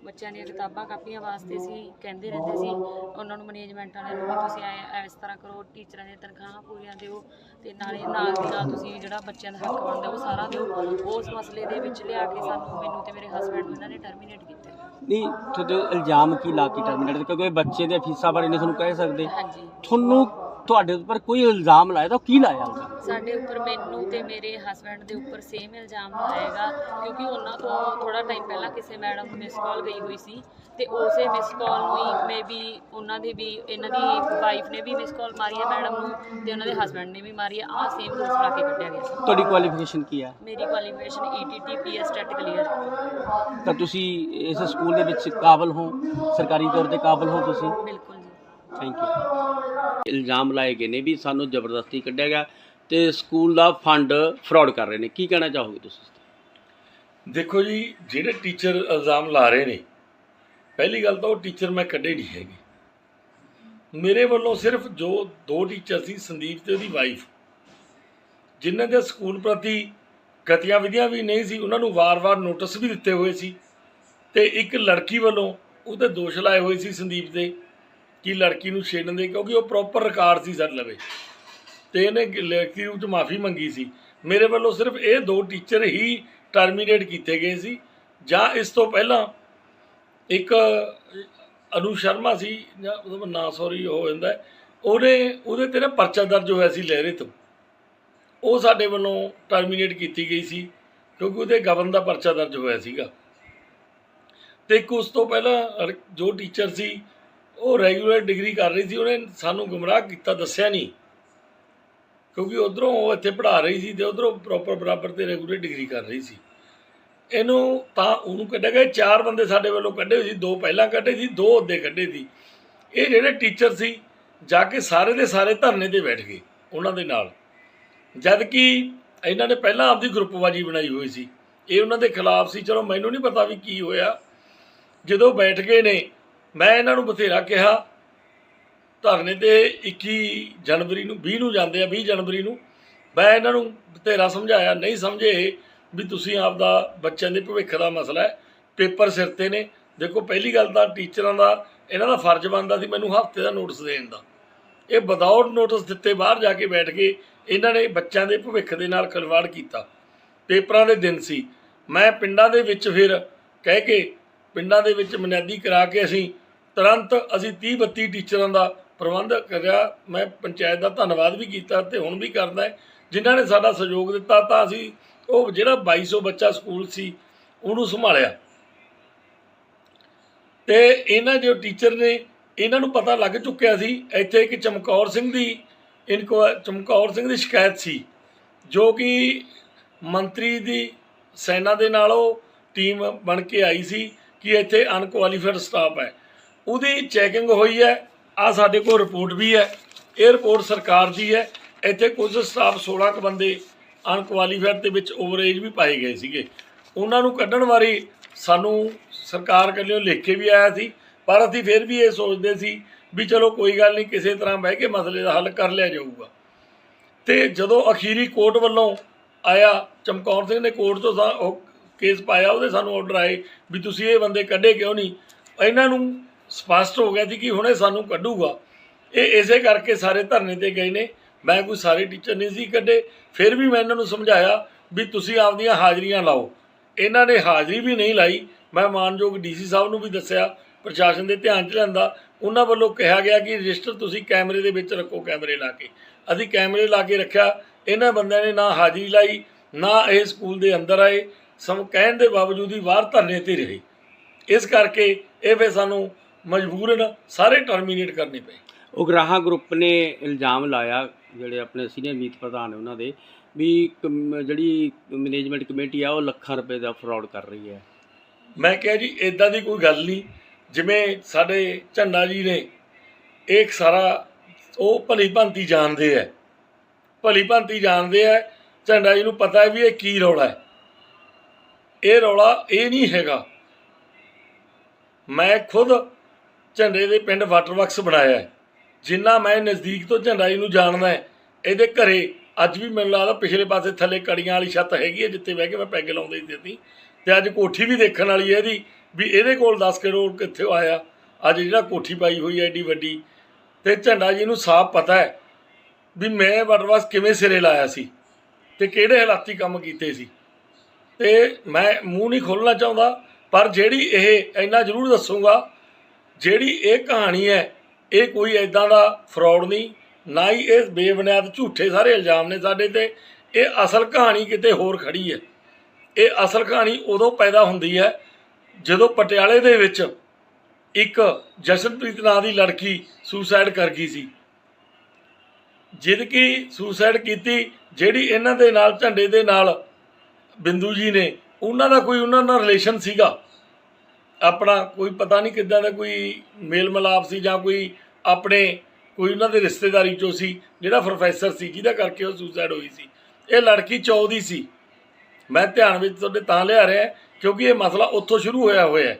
ਬੱਚਿਆਂ ਦੀਆਂ ਕਿਤਾਬਾਂ ਕਾਪੀਆਂ ਵਾਸਤੇ ਸੀ ਕਹਿੰਦੇ ਰਹਿੰਦੇ ਸੀ ਉਹਨਾਂ ਨੂੰ ਮੈਨੇਜਮੈਂਟ ਵਾਲਿਆਂ ਨੂੰ ਵੀ ਤੁਸੀਂ ਐ ਇਸ ਤਰ੍ਹਾਂ ਕਰੋ ਟੀਚਰਾਂ ਦੀਆਂ ਤਨਖਾਹਾਂ ਪੂਰੀਆਂ ਦਿਓ ਤੇ ਨਾਲੇ ਨਾਲ ਦੀ ਨਾਲ ਤੁਸੀਂ ਜਿਹੜਾ ਬੱਚਿਆਂ ਦਾ ਹੱਕ ਬਣਦਾ ਉਹ ਸਾਰਾ ਦਿਓ। ਉਸ ਮਸਲੇ ਦੇ ਵਿੱਚ ਲਿਆ ਕੇ ਸਾਨੂੰ ਮੈਨੂੰ ਤੇ ਮੇਰੇ ਹਸਬੰਡ ਨੂੰ ਇਹਨਾਂ ਨੇ ਟਰਮੀਨੇਟ ਕੀਤਾ। ਨਹੀਂ ਤੁਹਾਡੇ ਇਲਜ਼ਾਮ ਕੀ ਲਾ ਕੇ ਟਰਮੀਨੇਟ ਕਿਉਂਕਿ ਬੱਚੇ ਦੇ ਫੀਸਾਂ ਬਾਰੇ ਨਹੀਂ ਤੁਹਾਨੂੰ ਕਹਿ ਸਕਦੇ। ਹਾਂਜੀ। ਤੁਹਾਨੂੰ ਤੁਹਾਡੇ ਉੱਪਰ ਕੋਈ ਇਲਜ਼ਾਮ ਲਾਇਆ ਤਾਂ ਕੀ ਲਾਇਆ ਇਲਜ਼ਾਮ ਸਾਡੇ ਉੱਪਰ ਮੈਨੂੰ ਤੇ ਮੇਰੇ ਹਸਬੰਡ ਦੇ ਉੱਪਰ ਸੇਮ ਇਲਜ਼ਾਮ ਲਾਏਗਾ ਕਿਉਂਕਿ ਉਹਨਾਂ ਤੋਂ ਥੋੜਾ ਟਾਈਮ ਪਹਿਲਾਂ ਕਿਸੇ ਮੈਡਮ ਨੂੰ ਮਿਸ ਕਾਲ ਗਈ ਹੋਈ ਸੀ ਤੇ ਉਸੇ ਮਿਸ ਕਾਲ ਨੂੰ ਹੀ ਮੇਬੀ ਉਹਨਾਂ ਦੀ ਵੀ ਇਹਨਾਂ ਦੀ ਵਾਈਫ ਨੇ ਵੀ ਮਿਸ ਕਾਲ ਮਾਰੀ ਹੈ ਮੈਡਮ ਨੂੰ ਤੇ ਉਹਨਾਂ ਦੇ ਹਸਬੰਡ ਨੇ ਵੀ ਮਾਰੀ ਹੈ ਆਹ ਸੇਮ ਦੋਸ਼ ਲਾ ਕੇ ਕੱਢਿਆ ਗਿਆ। ਸੀ ਤੁਹਾਡੀ ਕੁਆਲੀਫਿਕੇਸ਼ਨ ਕੀ ਹੈ? ਮੇਰੀ qualification ETT PSTET clear ਤਾਂ ਤੁਸੀਂ ਇਸ ਸਕੂਲ ਦੇ ਵਿੱਚ ਕਾਬਲ ਹੋ ਸਰਕਾਰੀ ਤੌਰ ਤੇ ਕਾਬਲ ਹੋ ਤੁਸੀਂ? ਬਿਲਕੁਲ। ਥੈਂਕ ਯੂ ਇਲਜ਼ਾਮ ਲਾਏ ਗਏ ਨੇ ਵੀ ਸਾਨੂੰ ਜ਼ਬਰਦਸਤੀ ਕੱਢਿਆ ਗਿਆ ਤੇ ਸਕੂਲ ਦਾ ਫੰਡ ਫਰਾਡ ਕਰ ਰਹੇ ਨੇ। ਕੀ ਕਹਿਣਾ ਚਾਹੋਗੇ ਤੁਸੀਂ ਦੇਖੋ ਜੀ, ਜਿਹੜੇ ਟੀਚਰ ਇਲਜ਼ਾਮ ਲਾ ਰਹੇ ਨੇ, ਪਹਿਲੀ ਗੱਲ ਤਾਂ ਉਹ ਟੀਚਰ ਮੈਂ ਕੱਢੇ ਨਹੀਂ ਹੈਗੇ। ਮੇਰੇ ਵੱਲੋਂ ਸਿਰਫ ਜੋ ਦੋ ਟੀਚਰ ਸੀ, ਸੰਦੀਪ ਤੇ ਉਹਦੀ ਵਾਈਫ ਜਿਨ੍ਹਾਂ ਦੇ ਸਕੂਲ ਪ੍ਰਤੀ ਗਤੀਆਂ ਵਿਧੀਆਂ ਵੀ ਨਹੀਂ ਸੀ, ਉਹਨਾਂ ਨੂੰ ਵਾਰ-ਵਾਰ ਨੋਟਿਸ ਵੀ ਦਿੱਤੇ ਹੋਏ ਸੀ ਤੇ ਇੱਕ ਲੜਕੀ ਵੱਲੋਂ ਉਹਦੇ ਦੋਸ਼ ਲਾਏ ਹੋਏ ਸੀ ਸੰਦੀਪ ਦੇ। ਕਿ ਲੜਕੀ ਨੂੰ ਛੇੜਨ ਦੇ, ਕਿਉਂਕਿ ਉਹ ਪ੍ਰੋਪਰ ਰਿਕਾਰਡ ਸੀ ਸਾਡੇ ਲਵੇ। ਤੇ ਇਹਨੇ ਲੜਕੀ ਨੂੰ ਚ ਮਾਫੀ ਮੰਗੀ ਸੀ। ਮੇਰੇ ਵੱਲੋਂ ਸਿਰਫ ਇਹ ਦੋ ਟੀਚਰ ਹੀ ਟਰਮੀਨੇਟ ਕੀਤੇ ਗਏ ਸੀ। ਜਾਂ ਇਸ ਤੋਂ ਪਹਿਲਾਂ ਇੱਕ ਅਨੂ ਸ਼ਰਮਾ ਸੀ, ਜਾਂ ਉਹਦਾ ਨਾਂ ਸੌਰੀ ਹੋ ਜਾਂਦਾ ਉਹਨੇ, ਉਹਦੇ ਤੇ ਨਾ ਪਰਚਾ ਦਰਜ ਹੋਇਆ ਸੀ ਲਹਿਰੇ ਤੋਂ। ਉਹ ਸਾਡੇ ਵੱਲੋਂ ਟਰਮੀਨੇਟ ਕੀਤੀ ਗਈ ਸੀ, ਕਿਉਂਕਿ ਉਹਦੇ ਗਵਨ ਦਾ ਪਰਚਾ ਦਰਜ ਹੋਇਆ ਸੀਗਾ। ਤੇ ਇੱਕ ਉਸ ਤੋਂ ਪਹਿਲਾਂ ਰ- ਜੋ ਟੀਚਰ ਸੀ ਉਹ ਰੈਗੂਲਰ ਡਿਗਰੀ ਕਰ ਰਹੀ ਸੀ, ਉਹਨੇ ਸਾਨੂੰ ਗੁੰਮਰਾਹ ਕੀਤਾ, ਦੱਸਿਆ ਨਹੀਂ। ਕਿਉਂਕਿ ਉਧਰੋਂ ਉਹ ਇੱਥੇ ਪੜ੍ਹਾ ਰਹੀ ਸੀ ਤੇ ਉਧਰੋਂ ਪ੍ਰੋਪਰ ਬਰਾਬਰ ਤੇ ਰੈਗੂਲਰ ਡਿਗਰੀ ਕਰ ਰਹੀ ਸੀ। ਇਹਨੂੰ ਤਾਂ ਉਹਨੂੰ ਕੱਢਿਆ ਗਿਆ, ਚਾਰ ਬੰਦੇ ਸਾਡੇ ਵੱਲੋਂ ਕੱਢੇ ਹੋਏ ਸੀ, ਦੋ ਪਹਿਲਾਂ ਕੱਢੇ ਸੀ, ਦੋ ਅੱਧੇ ਕੱਢੇ ਸੀ। ਇਹ ਜਿਹੜੇ ਟੀਚਰ ਸੀ, ਜਾ ਕੇ ਸਾਰੇ ਦੇ ਸਾਰੇ ਧਰਨੇ ਤੇ ਬੈਠ ਗਏ ਉਹਨਾਂ ਦੇ ਨਾਲ। ਜਦ ਕਿ ਇਹਨਾਂ ਨੇ ਪਹਿਲਾਂ ਆਪਦੀ ਗਰੁੱਪਵਾਜੀ ਬਣਾਈ ਹੋਈ ਸੀ। ਇਹ ਉਹਨਾਂ ਦੇ ਖਿਲਾਫ ਸੀ, ਚਲੋ ਮੈਨੂੰ ਨਹੀਂ ਪਤਾ ਵੀ ਕੀ ਹੋਇਆ। ਜਦੋਂ ਬੈਠ ਗਏ ਨੇ ਮੈਂ ਇਹਨਾਂ ਨੂੰ ਬਥੇਰਾ ਕਿਹਾ। ਧਰਨੇ ਤੇ 21 ਜਨਵਰੀ ਨੂੰ 20 ਨੂੰ ਜਾਂਦੇ ਆ 20 ਜਨਵਰੀ ਨੂੰ। ਮੈਂ ਇਹਨਾਂ ਨੂੰ ਬਥੇਰਾ ਸਮਝਾਇਆ, ਨਹੀਂ ਸਮਝੇ ਵੀ ਤੁਸੀਂ ਆਪਦਾ ਬੱਚਿਆਂ ਦੇ ਭਵਿੱਖ ਦਾ ਮਸਲਾ ਹੈ। ਪੇਪਰ ਸਿਰ ਤੇ ਨੇ। ਦੇਖੋ, ਪਹਿਲੀ ਗੱਲ ਤਾਂ ਟੀਚਰਾਂ ਦਾ, ਇਹਨਾਂ ਦਾ ਫਰਜ਼ ਬਣਦਾ ਸੀ ਮੈਨੂੰ ਹਫ਼ਤੇ ਦਾ ਨੋਟਿਸ ਦੇਣ ਦਾ। ਇਹ ਵਿਦਆਊਟ ਨੋਟਿਸ ਦਿੱਤੇ ਬਾਹਰ ਜਾ ਕੇ ਬੈਠ ਕੇ ਇਹਨਾਂ ਨੇ ਬੱਚਿਆਂ ਦੇ ਭਵਿੱਖ ਦੇ ਨਾਲ ਖਿਲਵਾੜ ਕੀਤਾ। ਪੇਪਰਾਂ ਦੇ ਦਿਨ ਸੀ। ਮੈਂ ਪਿੰਡਾਂ ਦੇ ਵਿੱਚ ਫਿਰ ਕਹਿ ਕੇ, ਪਿੰਡਾਂ ਦੇ ਵਿੱਚ ਮਨਿਆਦੀ ਕਰਾ ਕੇ ਅਸੀਂ ਤੁਰੰਤ ਅਸੀਂ 30 32 ਟੀਚਰਾਂ ਦਾ ਪ੍ਰਬੰਧ ਕਰਿਆ। ਮੈਂ ਪੰਚਾਇਤ ਦਾ ਧੰਨਵਾਦ ਵੀ ਕੀਤਾ ਤੇ ਹੁਣ ਵੀ ਕਰਦਾ ਜਿਨ੍ਹਾਂ ਨੇ ਸਾਡਾ ਸਹਿਯੋਗ ਦਿੱਤਾ ਤਾਂ ਅਸੀਂ ਉਹ ਜਿਹੜਾ 2200 ਬੱਚਾ ਸਕੂਲ ਸੀ, ਉਹਨੂੰ ਸੰਭਾਲਿਆ। ਤੇ ਇਹਨਾਂ ਜੋ ਟੀਚਰ ਨੇ, ਇਹਨਾਂ ਨੂੰ ਪਤਾ ਲੱਗ ਚੁੱਕਿਆ ਸੀ, ਇੱਥੇ ਇੱਕ ਚਮਕੌਰ ਸਿੰਘ ਦੀ, ਇਨਕੋ ਚਮਕੌਰ ਸਿੰਘ ਦੀ ਸ਼ਿਕਾਇਤ ਸੀ, ਜੋ ਕਿ ਮੰਤਰੀ ਦੀ ਸੈਨਾ ਦੇ ਨਾਲ ਉਹ ਟੀਮ ਬਣ ਕੇ ਆਈ ਸੀ ਕਿ ਇੱਥੇ ਅਨਕੁਆਲੀਫਾਈਡ ਸਟਾਫ ਹੈ। ਉਹਦੀ ਚੈਕਿੰਗ ਹੋਈ ਹੈ। ਆ ਸਾਡੇ ਕੋਲ ਰਿਪੋਰਟ ਵੀ ਹੈ। ਇਹ ਰਿਪੋਰਟ ਸਰਕਾਰ ਦੀ ਹੈ। ਇੱਥੇ ਕੁਝ ਸਟਾਫ 16 ਕੁ ਬੰਦੇ ਅਨਕੁਆਲੀਫਾਈਡ ਦੇ ਵਿੱਚ ਓਵਰਏਜ ਵੀ ਪਾਏ ਗਏ ਸੀਗੇ। ਉਹਨਾਂ ਨੂੰ ਕੱਢਣ ਵਾਰੀ ਸਾਨੂੰ ਸਰਕਾਰ ਵੱਲੋਂ ਲਿਖ ਕੇ ਵੀ ਆਇਆ ਸੀ। ਪਰ ਅਸੀਂ ਫਿਰ ਵੀ ਇਹ ਸੋਚਦੇ ਸੀ ਵੀ ਚਲੋ ਕੋਈ ਗੱਲ ਨਹੀਂ, ਕਿਸੇ ਤਰ੍ਹਾਂ ਬਹਿ ਕੇ ਮਸਲੇ ਦਾ ਹੱਲ ਕਰ ਲਿਆ ਜਾਊਗਾ। ਤੇ ਜਦੋਂ ਅਖੀਰੀ ਕੋਰਟ ਵੱਲੋਂ ਆਇਆ, ਚਮਕੌਰ ਸਿੰਘ ਨੇ ਕੋਰਟ ਤੋਂ ਕੇਸ ਪਾਇਆ, ਉਹਦੇ ਸਾਨੂੰ ਆਰਡਰ ਆਏ ਵੀ ਤੁਸੀਂ ਇਹ ਬੰਦੇ ਕੱਢੇ ਕਿਉਂ ਨਹੀਂ? ਇਹਨਾਂ ਨੂੰ ਸਪਸ਼ਟ ਹੋ ਗਿਆ ਸੀ ਕਿ ਹੁਣੇ ਸਾਨੂੰ ਕੱਢੂਗਾ। ਇਹ ਇਸੇ ਕਰਕੇ ਸਾਰੇ ਧਰਨੇ ਤੇ ਗਏ ਨੇ। ਮੈਂ ਕੋਈ ਸਾਰੇ ਟੀਚਰ ਨਹੀਂ ਸੀ ਕੱਢੇ। ਫਿਰ ਵੀ ਮੈਂ ਇਹਨਾਂ ਨੂੰ ਸਮਝਾਇਆ ਵੀ ਤੁਸੀਂ ਆਪਦੀਆਂ ਹਾਜ਼ਰੀਆਂ ਲਾਓ। ਇਹਨਾਂ ਨੇ ਹਾਜ਼ਰੀ ਵੀ ਨਹੀਂ ਲਾਈ। ਮੈਂ ਮਾਨਯੋਗ ਡੀਸੀ ਸਾਹਿਬ ਨੂੰ ਵੀ ਦੱਸਿਆ, ਪ੍ਰਸ਼ਾਸਨ ਦੇ ਧਿਆਨ 'ਚ ਲਿਆਂਦਾ। ਉਹਨਾਂ ਵੱਲੋਂ ਕਿਹਾ ਗਿਆ ਕਿ ਰਜਿਸਟਰ ਤੁਸੀਂ ਕੈਮਰੇ ਦੇ ਵਿੱਚ ਰੱਖੋ ਕੈਮਰੇ ਲਾ ਕੇ। ਅਸੀਂ ਕੈਮਰੇ ਲਾ ਕੇ ਰੱਖਿਆ। ਇਹਨਾਂ ਬੰਦਿਆਂ ਨੇ ਨਾ ਹਾਜ਼ਰੀ ਲਾਈ, ਨਾ ਇਹ ਸਕੂਲ ਦੇ ਅੰਦਰ ਆਏ। ਸਮ, ਕਹਿਣ ਦੇ ਬਾਵਜੂਦ ਹੀ ਬਾਹਰ ਧਰਨੇ ਤੇ ਰਹੇ। ਇਸ ਕਰਕੇ ਇਹ ਫਿਰ ਸਾਨੂੰ ਮਜਬੂਰਨ ਸਾਰੇ ਟਰਮੀਨੇਟ ਕਰਨੇ ਪਏ। ਉਗਰਾਹਾ ਗਰੁੱਪ ਨੇ ਇਲਜ਼ਾਮ ਲਾਇਆ ਜਿਹੜੇ ਆਪਣੇ ਸੀਨੀਅਰ ਮੀਤ ਪ੍ਰਧਾਨ ਨੇ ਉਹਨਾਂ ਦੇ ਵੀ ਕਮ- ਜਿਹੜੀ ਮੈਨੇਜਮੈਂਟ ਕਮੇਟੀ ਆ ਉਹ ਲੱਖਾਂ ਰੁਪਏ ਦਾ ਫਰਾਡ ਕਰ ਰਹੀ ਹੈ। ਮੈਂ ਕਿਹਾ ਜੀ ਇਦਾਂ ਦੀ ਕੋਈ ਗੱਲ ਨਹੀਂ। ਜਿਵੇਂ ਸਾਡੇ ਝੰਡਾ ਜੀ ਨੇ ਇਹ ਸਾਰਾ ਉਹ ਭਲੀ ਭਾਂਤੀ ਜਾਣਦੇ ਐ ਭਲੀ ਭਾਂਤੀ ਜਾਣਦੇ ਐ ਝੰਡਾ ਜੀ ਨੂੰ ਪਤਾ ਹੈ ਵੀ ਇਹ ਕੀ ਰੌਲਾ ਹੈ। ਇਹ ਰੌਲਾ ਇਹ ਨਹੀਂ ਹੈਗਾ। ਮੈਂ ਖੁਦ ਝੰਡੇ ਦੇ ਪਿੰਡ ਵਾਟਰ ਵਰਕਸ ਬਣਾਇਆ ਹੈ। ਜਿੰਨਾ ਮੈਂ ਨਜ਼ਦੀਕ ਤੋਂ ਝੰਡਾ ਜੀ ਨੂੰ ਜਾਣਦਾ ਹੈ, ਇਹਦੇ ਘਰੇ ਅੱਜ ਵੀ ਮੈਨੂੰ ਲੱਗਦਾ ਪਿਛਲੇ ਪਾਸੇ ਥੱਲੇ ਕੜੀਆਂ ਵਾਲੀ ਛੱਤ ਹੈਗੀ ਹੈ, ਜਿੱਥੇ ਬਹਿ ਕੇ ਮੈਂ ਪੈਗ ਲਾਉਂਦੇ ਸੀ। ਅਸੀਂ ਤੇ ਅੱਜ ਕੋਠੀ ਵੀ ਦੇਖਣ ਵਾਲੀ ਹੈ ਇਹਦੀ, ਵੀ ਇਹਦੇ ਕੋਲ 10 ਕਰੋੜ ਕਿੱਥੇ ਆਇਆ। ਅੱਜ ਜਿਹੜਾ ਕੋਠੀ ਪਾਈ ਹੋਈ ਹੈ ਏਡੀ ਵੱਡੀ, ਤੇ ਝੰਡਾ ਜੀ ਨੂੰ ਸਾਫ਼ ਪਤਾ ਹੈ ਵੀ ਮੈਂ ਵਾਟਰ ਕਿਵੇਂ ਸਿਰੇ ਲਾਇਆ ਸੀ ਤੇ ਕਿਹੜੇ ਹਾਲਾਤੀ ਕੰਮ ਕੀਤੇ ਸੀ। ਤੇ ਮੈਂ ਮੂੰਹ ਨਹੀਂ ਖੋਲਣਾ ਚਾਹੁੰਦਾ, ਪਰ ਜਿਹੜੀ ਇਹ ਇੰਨਾ ਜ਼ਰੂਰ ਦੱਸੂਗਾ ਜਿਹੜੀ ਇਹ ਕਹਾਣੀ ਹੈ, ਇਹ ਕੋਈ ਐਦਾਂ ਦਾ ਫਰਾਡ ਨਹੀਂ, ਨਾ ਹੀ ਇਹ ਬੇਬੁਨਿਆਦ ਝੂਠੇ ਸਾਰੇ ਇਲਜ਼ਾਮ ਨੇ ਸਾਡੇ ਤੇ। ਇਹ ਅਸਲ ਕਹਾਣੀ ਕਿਤੇ ਹੋਰ ਖੜੀ ਹੈ। ਇਹ ਅਸਲ ਕਹਾਣੀ ਉਦੋਂ ਪੈਦਾ ਹੁੰਦੀ ਹੈ, ਜਦੋਂ ਪਟਿਆਲੇ ਦੇ ਵਿੱਚ ਇੱਕ ਜਸ਼ਨਪ੍ਰੀਤ ਨਾਂ ਦੀ ਲੜਕੀ ਸੁਸਾਈਡ ਕਰ ਗਈ ਸੀ। ਜਿਦ ਕੀ ਸੁਸਾਈਡ ਕੀਤੀ, ਜਿਹੜੀ ਇਹਨਾਂ ਦੇ ਨਾਲ, ਝੰਡੇ ਦੇ ਨਾਲ ਬਿੰਦੂ ਜੀ ਨੇ, ਉਹਨਾਂ ਦਾ ਕੋਈ ਉਹਨਾਂ ਨਾਲ ਰਿਲੇਸ਼ਨ ਸੀਗਾ। ਆਪਣਾ ਕੋਈ ਪਤਾ ਨਹੀਂ ਕਿੱਦਾਂ ਦਾ ਕੋਈ ਮੇਲ ਮਿਲਾਪ ਸੀ ਜਾਂ ਕੋਈ ਆਪਣੇ, ਕੋਈ ਉਹਨਾਂ ਦੇ ਰਿਸ਼ਤੇਦਾਰੀ ਚੋਂ ਸੀ, ਜਿਹੜਾ ਪ੍ਰੋਫੈਸਰ ਸੀ, ਜਿਹਦਾ ਕਰਕੇ ਉਹ ਸੁਸਾਈਡ ਹੋਈ ਸੀ। ਇਹ ਲੜਕੀ 14 ਦੀ ਸੀ। ਮੈਂ ਧਿਆਨ ਵਿੱਚ ਤੁਹਾਡੇ ਤਾਂ ਲਿਆ ਰਿਹਾ ਕਿਉਂਕਿ ਇਹ ਮਸਲਾ ਉੱਥੋਂ ਸ਼ੁਰੂ ਹੋਇਆ ਹੋਇਆ ਹੈ।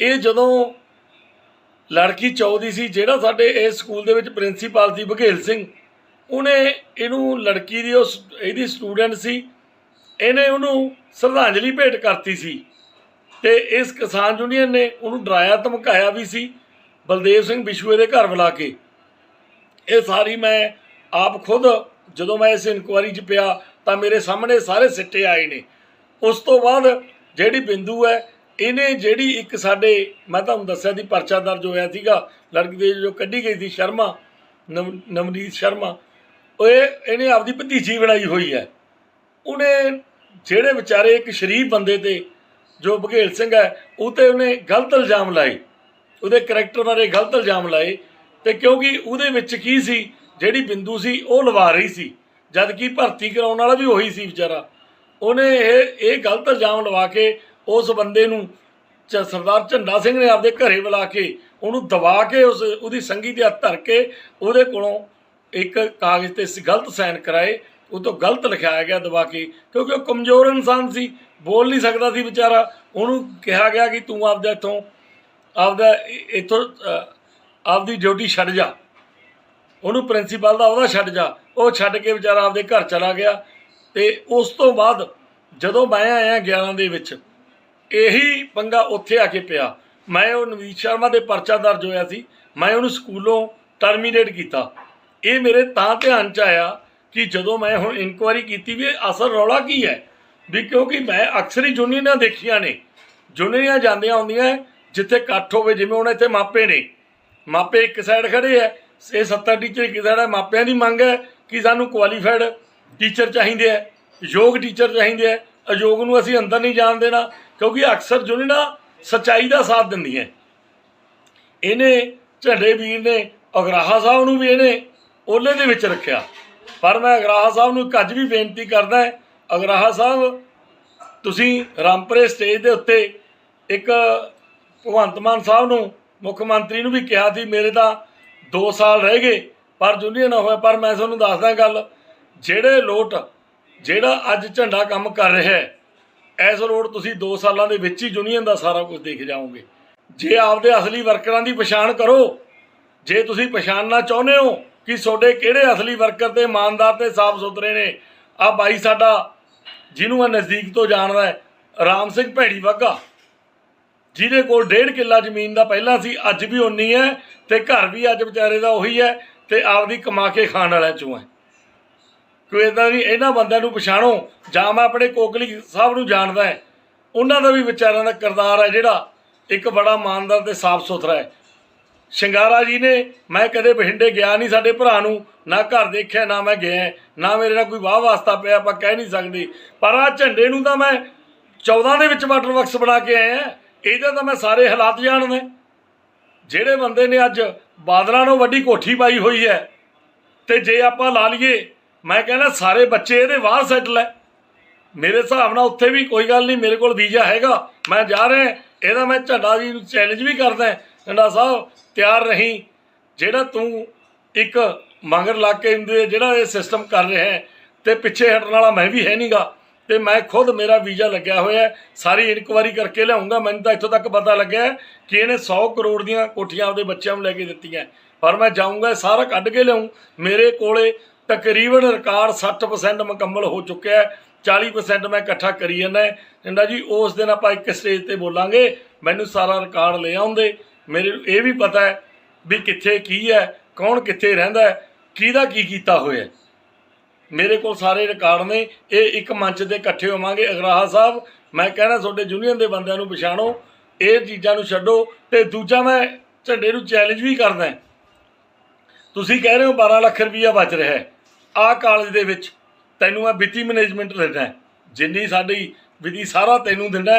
ਇਹ ਜਦੋਂ ਲੜਕੀ 14 ਸੀ, ਜਿਹੜਾ ਸਾਡੇ ਇਸ ਸਕੂਲ ਦੇ ਵਿੱਚ ਪ੍ਰਿੰਸੀਪਲ ਸੀ ਬਘੇਲ ਸਿੰਘ, ਉਹਨੇ ਇਹਨੂੰ ਲੜਕੀ ਦੀ ਉਸ, ਇਹਦੀ ਸਟੂਡੈਂਟ ਸੀ, ਇਹਨੇ ਉਹਨੂੰ ਸ਼ਰਧਾਂਜਲੀ ਭੇਟ ਕਰਤੀ ਸੀ। ਤੇ ਇਸ ਕਿਸਾਨ ਯੂਨੀਅਨ ਨੇ ਉਹਨੂੰ ਡਰਾਇਆ, ਧਮਕਾਇਆ ਵੀ ਸੀ, ਬਲਦੇਵ ਸਿੰਘ ਬਿਸ਼ੂਏ ਦੇ ਘਰ ਬੁਲਾ ਕੇ। ਇਹ ਸਾਰੀ ਮੈਂ ਆਪ ਖੁਦ ਜਦੋਂ ਮੈਂ ਇਸ ਇਨਕੁਆਰੀ 'ਚ ਪਿਆ ਤਾਂ ਮੇਰੇ ਸਾਹਮਣੇ ਸਾਰੇ ਸਿੱਟੇ ਆਏ ਨੇ। ਉਸ ਤੋਂ ਬਾਅਦ ਜਿਹੜੀ ਬਿੰਦੂ ਹੈ, ਇਹਨੇ ਜਿਹੜੀ ਇੱਕ ਸਾਡੇ, ਮੈਂ ਤੁਹਾਨੂੰ ਦੱਸਿਆ ਦੀ ਪਰਚਾ ਦਰਜ ਹੋਇਆ ਸੀਗਾ, ਲੜਕੀ ਦੇ ਜੋ ਕੱਢੀ ਗਈ ਸੀ ਸ਼ਰਮਾ, ਨਵ- ਨਵਨੀਤ ਸ਼ਰਮਾ, ਉਹ ਇਹਨੇ ਆਪਦੀ ਭਤੀਜੀ ਬਣਾਈ ਹੋਈ ਹੈ। ਉਹਨੇ ਜਿਹੜੇ ਵਿਚਾਰੇ ਇੱਕ ਸ਼ਰੀਫ ਬੰਦੇ ਤੇ ਜੋ ਬਘੇਲ ਸਿੰਘ ਹੈ ਉਹ ਤੇ ਉਹਨੇ ਗਲਤ ਇਲਜ਼ਾਮ ਲਾਏ। ਉਹਦੇ ਕਰੈਕਟਰ ਬਾਰੇ ਗਲਤ ਇਲਜ਼ਾਮ ਲਾਏ ਤੇ ਕਿਉਂਕਿ ਉਹਦੇ ਵਿੱਚ ਕੀ ਸੀ, ਜਿਹੜੀ ਬਿੰਦੂ ਸੀ, ਉਹ ਲਵਾ ਰਹੀ ਸੀ। ਜਦ ਕਿ ਭਰਤੀ ਕਰਾਉਣ ਵਾਲਾ ਵੀ ਉਹੀ ਸੀ ਵਿਚਾਰਾ। ਉਹਨੇ ਇਹ ਇਹ ਗਲਤ ਇਲਜ਼ਾਮ ਲਵਾ ਕੇ ਉਸ ਬੰਦੇ ਨੂੰ ਚ- ਸਰਦਾਰ ਝੰਡਾ ਸਿੰਘ ਨੇ ਆਪਦੇ ਘਰੇ ਬੁਲਾ ਕੇ ਉਹਨੂੰ ਦਬਾ ਕੇ ਉਸ, ਉਹਦੀ ਸੰਗੀ ਦੇ ਹੱਥ ਧਰ ਕੇ ਉਹਦੇ ਕੋਲੋਂ ਇੱਕ ਕਾਗਜ਼ ਤੇ ਸ- ਗਲਤ ਸਾਈਨ ਕਰਾਏ। ਉਹ ਤੋਂ ਗਲਤ ਲਿਖਾਇਆ ਗਿਆ ਦਬਾ ਕੇ, ਕਿਉਂਕਿ ਉਹ ਕਮਜ਼ੋਰ ਇਨਸਾਨ ਸੀ, ਬੋਲ ਨਹੀਂ ਸਕਦਾ ਸੀ ਵਿਚਾਰਾ। ਉਹਨੂੰ ਕਿਹਾ ਗਿਆ ਕਿ ਤੂੰ ਆਪਦਾ ਇੱਥੋਂ ਆਪਦਾ ਇੱਥੋਂ ਆਪਦੀ ਡਿਊਟੀ ਛੱਡ ਜਾ। ਉਹਨੂੰ ਪ੍ਰਿੰਸੀਪਲ ਦਾ ਉਹਦਾ ਛੱਡ ਜਾ। ਉਹ ਛੱਡ ਕੇ ਵਿਚਾਰਾ ਆਪਦੇ ਘਰ ਚਲਾ ਗਿਆ। ਤੇ ਉਸ ਤੋਂ ਬਾਅਦ ਜਦੋਂ ਮੈਂ ਆਇਆ 11 ਦੇ ਵਿੱਚ, ਇਹੀ ਪੰਗਾ ਉੱਥੇ ਆ ਕੇ ਪਿਆ। ਮੈਂ ਉਹ ਨਵੀਤ ਸ਼ਰਮਾ ਦੇ ਪਰਚਾ ਦਰਜ ਹੋਇਆ ਸੀ। ਮੈਂ ਉਹਨੂੰ ਸਕੂਲੋਂ ਟਰਮੀਨੇਟ ਕੀਤਾ। ਇਹ ਮੇਰੇ ਤਾਂ ਧਿਆਨ ਚ ਆਇਆ ਕਿ ਜਦੋਂ ਮੈਂ ਹੁਣ ਇਨਕੁਆਇਰੀ ਕੀਤੀ ਵੀ ਇਹ ਅਸਲ ਰੌਲਾ ਕੀ ਹੈ? ਵੀ ਕਿਉਂਕਿ ਮੈਂ ਅਕਸਰ ਹੀ ਯੂਨੀਅਨਾਂ ਦੇਖੀਆਂ ਨੇ। ਯੂਨੀਅਨਾਂ ਜਾਂਦੀਆਂ ਹੁੰਦੀਆਂ ਜਿੱਥੇ ਇਕੱਠ ਹੋਵੇ, ਜਿਵੇਂ ਹੁਣ ਇੱਥੇ ਮਾਪੇ ਨੇ। ਮਾਪੇ ਇੱਕ ਸਾਈਡ ਖੜੇ ਐ ਇਹ 70 ਟੀਚਰ ਇੱਕ ਸਾਈਡ ਹੈ, ਮਾਪਿਆਂ ਦੀ ਮੰਗ ਹੈ ਕਿ ਸਾਨੂੰ ਕੁਆਲੀਫਾਈਡ ਟੀਚਰ ਚਾਹੀਦੇ ਐ ਯੋਗ ਟੀਚਰ ਚਾਹੀਦੇ ਐ ਅਯੋਗ ਨੂੰ ਅਸੀਂ ਅੰਦਰ ਨਹੀਂ ਜਾਣ ਦੇਣਾ, ਕਿਉਂਕਿ ਅਕਸਰ ਯੂਨੀਅਨਾਂ ਸੱਚਾਈ ਦਾ ਸਾਥ ਦਿੰਦੀਆਂ ਇਹਨੇ ਝੰਡੇ ਵੀਰ ਨੇ, ਅਗਰਾਹਾ ਸਾਹਿਬ ਨੂੰ ਵੀ ਇਹਨੇ ਉਹਲੇ ਦੇ ਵਿੱਚ ਰੱਖਿਆ। ਪਰ ਮੈਂ ਅਗਰਾਹਾ ਸਾਹਿਬ ਨੂੰ ਇੱਕ ਅੱਜ ਵੀ ਬੇਨਤੀ ਕਰਦਾ ਅਗਰਾਹਾ ਸਾਹਿਬ, ਤੁਸੀਂ ਰਾਮਪੁਰੇ ਸਟੇਜ ਦੇ ਉੱਤੇ ਇੱਕ ਭਗਵੰਤ ਮਾਨ ਸਾਹਿਬ ਨੂੰ, ਮੁੱਖ ਮੰਤਰੀ ਨੂੰ ਵੀ ਕਿਹਾ ਸੀ, ਮੇਰੇ ਤਾਂ 2 ਸਾਲ ਰਹਿ ਗਏ, ਪਰ ਜੁਨੀਅਰ ਨਾ ਹੋਇਆ, ਪਰ ਮੈਂ ਤੁਹਾਨੂੰ ਦੱਸਦਾ ਗੱਲ, ਜਿਹੜੇ ਲੋਟ, ਜਿਹੜਾ ਅੱਜ ਝੰਡਾ ਕੰਮ ਕਰ ਰਿਹਾ ਹੈ, ਐਸ ਲੋਟ ਤੁਸੀਂ 2 ਸਾਲਾਂ ਦੇ ਵਿੱਚ ਹੀ ਯੂਨੀਅਨ ਦਾ ਸਾਰਾ ਕੁਝ ਦੇਖ ਜਾਓਗੇ। ਜੇ ਆਪਦੇ ਅਸਲੀ ਵਰਕਰਾਂ ਦੀ ਪਛਾਣ ਕਰੋ, ਜੇ ਤੁਸੀਂ ਪਛਾਣਨਾ ਚਾਹੁੰਦੇ ਹੋ ਕਿ ਤੁਹਾਡੇ ਕਿਹੜੇ ਅਸਲੀ ਵਰਕਰ ਤੇ ਇਮਾਨਦਾਰ ਤੇ ਸਾਫ਼ ਸੁਥਰੇ ਨੇ? ਆ ਬਾਈ ਸਾਡਾ, ਜਿਹਨੂੰ ਮੈਂ ਨਜ਼ਦੀਕ ਤੋਂ ਜਾਣਦਾ ਹੈ, ਰਾਮ ਸਿੰਘ ਭੈੜੀ ਵਾਗਾ ਜਿਹਦੇ ਕੋਲ ਡੇਢ ਕਿੱਲਾ ਜ਼ਮੀਨ ਦਾ ਪਹਿਲਾਂ ਸੀ, ਅੱਜ ਵੀ ਉਨੀ ਹੈ ਤੇ ਘਰ ਵੀ ਅੱਜ ਵਿਚਾਰੇ ਦਾ ਉਹੀ ਹੈ ਤੇ ਆਪਦੀ ਕਮਾ ਕੇ ਖਾਣ ਵਾਲਿਆਂ ਚੋਂ ਹੈ। ਕੋਈ ਇਦਾਂ ਵੀ ਇਹਨਾਂ ਬੰਦਿਆਂ ਨੂੰ ਪਛਾਣੋ, ਜਾਂ ਮੈਂ ਆਪਣੇ ਕੋਕਲੀ ਸਾਹਿਬ ਨੂੰ ਜਾਣਦਾ ਹੈ, ਉਹਨਾਂ ਦਾ ਵੀ ਵਿਚਾਰਿਆਂ ਦਾ ਕਿਰਦਾਰ ਹੈ ਜਿਹੜਾ ਇੱਕ ਬੜਾ ਇਮਾਨਦਾਰ ਤੇ ਸਾਫ਼ ਸੁਥਰਾ ਹੈ। ਸ਼ਿੰਗਾਰਾ ਜੀ ਨੇ, ਮੈਂ ਕਦੇ ਬਠਿੰਡੇ ਗਿਆ ਨਹੀਂ, ਸਾਡੇ ਭਰਾ ਨੂੰ ਨਾ ਘਰ ਦੇਖਿਆ, ਨਾ ਮੈਂ ਗਿਆ, ਨਾ ਮੇਰੇ ਨਾਲ ਕੋਈ ਵਾਹ ਵਾਸਤਾ ਪਿਆ, ਆਪਾਂ ਕਹਿ ਨਹੀਂ ਸਕਦੇ। ਪਰ ਆ ਝੰਡੇ ਨੂੰ ਤਾਂ ਮੈਂ 14 ਦੇ ਵਿੱਚ ਵਾਟਰ ਵਰਕਸ ਬਣਾ ਕੇ ਆਇਆ ਆ ਇਹਦਾ ਤਾਂ ਮੈਂ ਸਾਰੇ ਹਾਲਾਤ ਜਾਣਦਾ ਜਿਹੜੇ ਬੰਦੇ ਨੇ ਅੱਜ ਬਾਦਲਾਂ ਨੂੰ ਵੱਡੀ ਕੋਠੀ ਪਾਈ ਹੋਈ ਹੈ, ਤੇ ਜੇ ਆਪਾਂ ਲਾ ਲਈਏ, ਮੈਂ ਕਹਿੰਦਾ ਸਾਰੇ ਬੱਚੇ ਇਹਦੇ ਬਾਹਰ ਸੈਟਲ ਹੈ। ਮੇਰੇ ਹਿਸਾਬ ਨਾਲ ਉੱਥੇ ਵੀ ਕੋਈ ਗੱਲ ਨਹੀਂ, ਮੇਰੇ ਕੋਲ ਵੀਜ਼ਾ ਹੈਗਾ, ਮੈਂ ਜਾ ਰਿਹਾ, ਇਹਦਾ ਮੈਂ ਝੰਡਾ ਜੀ ਨੂੰ ਚੈਲੰਜ ਵੀ ਕਰਦਾ ਝੰਡਾ ਸਾਹਿਬ ਤਿਆਰ ਰਹੀਂ, ਜਿਹੜਾ ਤੂੰ ਇੱਕ ਮੰਗਰ ਲਾ ਕੇ ਇੰਦੇ ਜਿਹੜਾ ਇਹ ਸਿਸਟਮ ਕਰ ਰਿਹਾ ਹੈ, ਤੇ ਪਿੱਛੇ ਹਟਣ ਵਾਲਾ ਮੈਂ ਵੀ ਹੈ ਨਹੀਂਗਾ ਤੇ ਮੈਂ ਖੁਦ ਮੇਰਾ ਵੀਜ਼ਾ ਲੱਗਿਆ ਹੋਇਆ ਸਾਰੀ ਇਨਕੁਆਰੀ ਕਰਕੇ ਲਿਆਉਂਗਾ, ਮੈਨੂੰ ਤਾਂ ਇੱਥੋਂ ਤੱਕ ਪਤਾ ਲੱਗਿਆ ਕਿ ਇਹਨੇ 100 ਕਰੋੜ ਦੀਆਂ ਕੋਠੀਆਂ ਆਪਦੇ ਬੱਚਿਆਂ ਨੂੰ ਲੈ ਕੇ ਦਿੱਤੀਆਂ ਪਰ ਮੈਂ ਜਾਊਂਗਾ, ਇਹ ਸਾਰਾ ਕੱਢ ਕੇ ਲਿਆਉਂ ਮੇਰੇ ਕੋਲੇ ਤਕਰੀਬਨ ਰਿਕਾਰਡ 60% ਮੁਕੰਮਲ ਹੋ ਚੁੱਕਿਆ ਹੈ 40% ਮੈਂ ਇਕੱਠਾ ਕਰੀ ਜਾਂਦਾ ਕਹਿੰਦਾ ਜੀ, ਉਸ ਦਿਨ ਆਪਾਂ ਇੱਕ ਸਟੇਜ ਤੇ ਬੋਲਾਂਗੇ, ਮੈਨੂੰ ਸਾਰਾ ਰਿਕਾਰਡ ਲੈ ਆਉਂਦੇ ਮੇਰੇ ਨੂੰ ਇਹ ਵੀ ਪਤਾ ਹੈ ਵੀ ਕਿੱਥੇ ਕੀ ਹੈ, ਕੌਣ ਕਿੱਥੇ ਰਹਿੰਦਾ ਹੈ, ਕਿਹਦਾ ਕੀ ਕੀਤਾ ਹੋਇਆ ਮੇਰੇ ਕੋਲ ਸਾਰੇ ਰਿਕਾਰਡ ਨੇ, ਇਹ ਇੱਕ ਮੰਚ ਤੇ ਇਕੱਠੇ ਹੋਵਾਂਗੇ। ਅਗਰਾਹਾ ਸਾਹਿਬ, ਮੈਂ ਕਹਿਣਾ ਤੁਹਾਡੇ ਯੂਨੀਅਨ ਦੇ ਬੰਦਿਆਂ ਨੂੰ ਪਛਾਣੋ, ਇਹ ਚੀਜ਼ਾਂ ਨੂੰ ਛੱਡੋ ਤੇ ਦੂਜਾ ਮੈਂ ਝੰਡੇ ਨੂੰ ਚੈਲੰਜ ਵੀ ਕਰਦਾ ਤੁਸੀਂ ਕਹਿ ਰਹੇ ਹੋ 12 ਲੱਖ ਰੁਪਈਆ ਬਚ ਰਿਹਾ ਹੈ। ਆਹ ਕਾਲਜ ਦੇ ਵਿੱਚ ਤੈਨੂੰ ਮੈਂ ਵਿੱਤੀ ਮੈਨੇਜਮੈਂਟ ਦਿੰਦਾ ਜਿੰਨੀ ਸਾਡੀ ਵਿਧੀ ਸਾਰਾ ਤੈਨੂੰ ਦਿੰਦਾ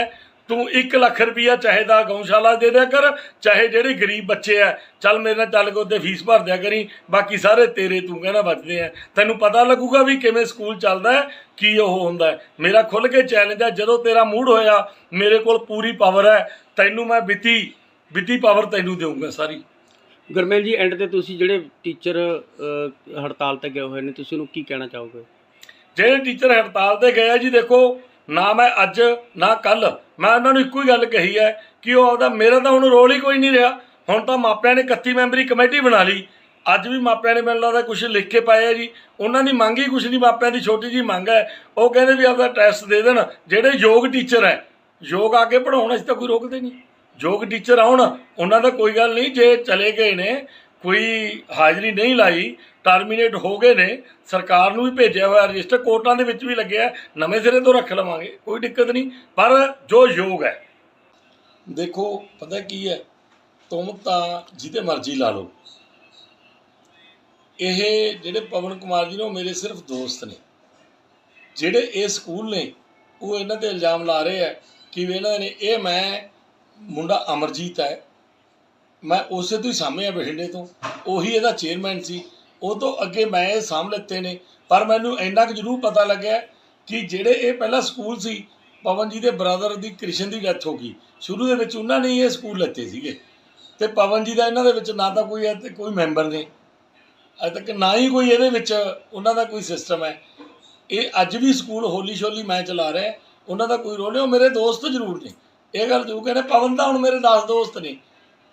ਤੂੰ 1 ਲੱਖ ਰੁਪਈਆ ਚਾਹੇ ਦਾ ਗਊਸ਼ਾਲਾ ਦੇ ਦਿਆ ਕਰ ਚਾਹੇ ਜਿਹੜੇ ਗਰੀਬ ਬੱਚੇ ਆ। ਚੱਲ ਮੇਰੇ ਨਾਲ ਚੱਲ ਕੇ ਉੱਤੇ ਫੀਸ ਭਰ ਦਿਆ ਕਰੀ ਬਾਕੀ ਸਾਰੇ ਤੇਰੇ ਤੂੰ ਕਹਿੰਦਾ ਬਚਦੇ ਆ। ਤੈਨੂੰ ਪਤਾ ਲੱਗੂਗਾ ਵੀ ਕਿਵੇਂ ਸਕੂਲ ਚੱਲਦਾ ਹੈ ਕੀ ਉਹ ਹੁੰਦਾ ਹੈ। ਮੇਰਾ ਖੁੱਲ ਕੇ ਚੈਲੰਜ ਹੈ ਜਦੋਂ ਤੇਰਾ ਮੂਡ ਹੋਇਆ ਮੇਰੇ ਕੋਲ ਪੂਰੀ ਪਾਵਰ ਹੈ ਤੈਨੂੰ ਮੈਂ ਵਿੱਤੀ ਵਿੱਤੀ ਪਾਵਰ ਤੈਨੂੰ ਦੇਵਾਂਗਾ ਸਾਰੀ। ਗੁਰਮੇਲ ਜੀ ਐਂਡ ਤੇ ਤੁਸੀਂ ਜਿਹੜੇ ਟੀਚਰ ਹੜਤਾਲ ਤੇ ਗਏ ਹੋਏ ਨੇ ਤੁਸੀਂ ਉਹਨੂੰ ਕੀ ਕਹਿਣਾ ਚਾਹੋਗੇ? ਜਿਹੜੇ ਟੀਚਰ ਹੜਤਾਲ ਤੇ ਗਏ ਆ ਜੀ ਦੇਖੋ ਨਾ ਮੈਂ ਅੱਜ ਨਾ ਕੱਲ ਮੈਂ ਉਹਨਾਂ ਨੂੰ ਇੱਕੋ ਹੀ ਗੱਲ ਕਹੀ ਹੈ ਕਿ ਉਹ ਆਪਦਾ ਮੇਰਾ ਤਾਂ ਹੁਣ ਰੋਲ ਹੀ ਕੋਈ ਨਹੀਂ ਰਿਹਾ। ਹੁਣ ਤਾਂ ਮਾਪਿਆਂ ਨੇ 31 ਮੈਂਬਰੀ ਕਮੇਟੀ ਬਣਾ ਲਈ। ਅੱਜ ਵੀ ਮਾਪਿਆਂ ਨੇ ਮੈਨੂੰ ਲੱਗਦਾ ਕੁਝ ਲਿਖ ਕੇ ਪਾਇਆ ਜੀ। ਉਹਨਾਂ ਦੀ ਮੰਗ ਹੀ ਕੁਝ ਨਹੀਂ, ਮਾਪਿਆਂ ਦੀ ਛੋਟੀ ਜੀ ਮੰਗ ਹੈ। ਉਹ ਕਹਿੰਦੇ ਵੀ ਆਪਦਾ ਟੈਸਟ ਦੇ ਦੇਣ। ਜਿਹੜੇ ਯੋਗ ਟੀਚਰ ਹੈ, ਯੋਗ ਆ ਕੇ ਪੜਾਉਣ ਅਸੀਂ ਤਾਂ ਕੋਈ ਰੋਕਦੇ ਨਹੀਂ। ਯੋਗ ਟੀਚਰ ਆਉਣ, ਉਹਨਾਂ ਦਾ ਕੋਈ ਗੱਲ ਨਹੀਂ। ਜੇ ਚਲੇ ਗਏ ਨੇ ਕੋਈ ਹਾਜ਼ਰੀ ਨਹੀਂ ਲਾਈ ਟਰਮੀਨੇਟ ਹੋ ਗਏ ਨੇ, ਸਰਕਾਰ ਨੂੰ ਵੀ ਭੇਜਿਆ ਹੋਇਆ, ਰਜਿਸਟਰ ਕੋਰਟਾਂ ਦੇ ਵਿੱਚ ਵੀ ਲੱਗਿਆ ਨਵੇਂ ਸਿਰੇ ਤੋਂ ਰੱਖ ਲਵਾਂਗੇ, ਕੋਈ ਦਿੱਕਤ ਨਹੀਂ, ਪਰ ਜੋ ਯੋਗ ਹੈ। ਦੇਖੋ, ਪਤਾ ਕੀ ਹੈ? ਤੁਮ ਤਾਂ ਜਿਹਦੇ ਮਰਜ਼ੀ ਲਾ ਲਓ। ਇਹ ਜਿਹੜੇ ਪਵਨ ਕੁਮਾਰ ਜੀ ਨੇ, ਉਹ ਮੇਰੇ ਸਿਰਫ ਦੋਸਤ ਨੇ। ਜਿਹੜੇ ਇਹ ਸਕੂਲ ਨੇ, ਉਹ ਇਹਨਾਂ ਤੇ ਇਲਜ਼ਾਮ ਲਾ ਰਹੇ ਆ ਕਿ ਵੀ ਇਹਨਾਂ ਨੇ, ਇਹ ਮੈਂ ਮੁੰਡਾ ਅਮਰਜੀਤ ਹੈ ਮੈਂ ਉਸੇ ਤੋਂ ਹੀ ਸਾਹਮਣੇ ਆ ਬਠਿੰਡੇ ਤੋਂ। ਉਹੀ ਇਹਦਾ ਚੇਅਰਮੈਨ ਸੀ। ਉਹ ਤੋਂ ਅੱਗੇ ਮੈਂ ਇਹ ਸਾਂਭ ਲਿੱਤੇ ਨੇ। ਪਰ ਮੈਨੂੰ ਇੰਨਾ ਕੁ ਜ਼ਰੂਰ ਪਤਾ ਲੱਗਿਆ ਕਿ ਜਿਹੜੇ ਇਹ ਪਹਿਲਾ ਸਕੂਲ ਸੀ, ਪਵਨ ਜੀ ਦੇ ਬ੍ਰਦਰ ਦੀ ਕ੍ਰਿਸ਼ਨ ਦੀ ਡੈਥ ਹੋ ਗਈ। ਸ਼ੁਰੂ ਦੇ ਵਿੱਚ ਉਹਨਾਂ ਨੇ ਹੀ ਇਹ ਸਕੂਲ ਲੱਤੇ ਸੀਗੇ। ਤੇ ਪਵਨ ਜੀ ਦਾ ਇਹਨਾਂ ਦੇ ਵਿੱਚ ਨਾ ਤਾਂ ਕੋਈ ਹੈ ਤੇ ਕੋਈ ਮੈਂਬਰ ਨੇ। ਅਜੇ ਤੱਕ ਨਾ ਹੀ ਕੋਈ ਇਹਦੇ ਵਿੱਚ ਉਹਨਾਂ ਦਾ ਕੋਈ ਸਿਸਟਮ ਹੈ। ਇਹ ਅੱਜ ਵੀ ਸਕੂਲ ਹੋਲੀ ਸ਼ੋਲੀ ਮੈਂ ਚਲਾ ਰਿਹਾ। ਉਹਨਾਂ ਦਾ ਕੋਈ ਰੋਲ ਨਹੀਂ, ਉਹ ਮੇਰੇ ਦੋਸਤ ਜ਼ਰੂਰ ਨੇ। ਇਹ ਗੱਲ ਜ਼ਰੂਰ ਕਹਿੰਦੇ, ਪਵਨ ਤਾਂ ਹੁਣ ਮੇਰੇ 10 ਦੋਸਤ ਨੇ।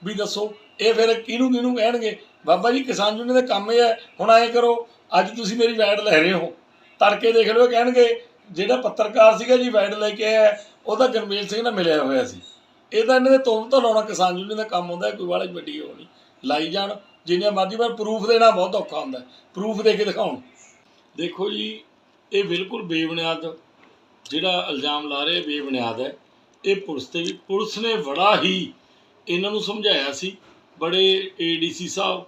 ਵੀ ਦੱਸੋ, ਇਹ ਫਿਰ ਕਿਹਨੂੰ ਕਿਹਨੂੰ ਕਹਿਣਗੇ? ਬਾਬਾ ਜੀ, ਕਿਸਾਨ ਯੂਨੀਅਨ ਦਾ ਕੰਮ ਇਹ ਹੈ। ਹੁਣ ਐਂ ਕਰੋ, ਅੱਜ ਤੁਸੀਂ ਮੇਰੀ ਵੈਡ ਲੈ ਰਹੇ ਹੋ। ਤੜਕੇ ਦੇਖ ਲਿਓ, ਕਹਿਣਗੇ, ਜਿਹੜਾ ਪੱਤਰਕਾਰ ਸੀਗਾ ਜੀ ਵੈਡ ਲੈ ਕੇ ਆਇਆ, ਉਹਦਾ ਗਰਮੇਲ ਸਿੰਘ ਨਾਲ ਮਿਲਿਆ ਹੋਇਆ ਸੀ। ਇਹ ਤਾਂ ਇਹਨਾਂ ਦੇ ਤੋਮ ਤੋਂ ਲਾਉਣਾ ਕਿਸਾਨ ਯੂਨੀਅਨ ਦਾ ਕੰਮ ਹੁੰਦਾ ਕੋਈ ਵਾਲੀ ਵੱਡੀ ਉਹ ਨਹੀਂ। ਲਾਈ ਜਾਣ ਜਿੰਨੇ ਮਰਜ਼ੀ ਪਰ ਪ੍ਰੂਫ ਦੇਣਾ ਬਹੁਤ ਔਖਾ ਹੁੰਦਾ ਪ੍ਰੂਫ ਦੇ ਕੇ ਦਿਖਾਉਣ। ਦੇਖੋ ਜੀ, ਇਹ ਬਿਲਕੁਲ ਬੇਬੁਨਿਆਦ, ਜਿਹੜਾ ਇਲਜ਼ਾਮ ਲਾ ਰਹੇ, ਬੇਬੁਨਿਆਦ ਹੈ। ਇਹ ਪੁਲਿਸ ਤੇ ਵੀ ਪੁਲਿਸ ਨੇ ਬੜਾ ਹੀ ਇਹਨਾਂ ਨੂੰ ਸਮਝਾਇਆ ਸੀ। ਬੜੇ ਏਡੀਸੀ ਸਾਹਿਬ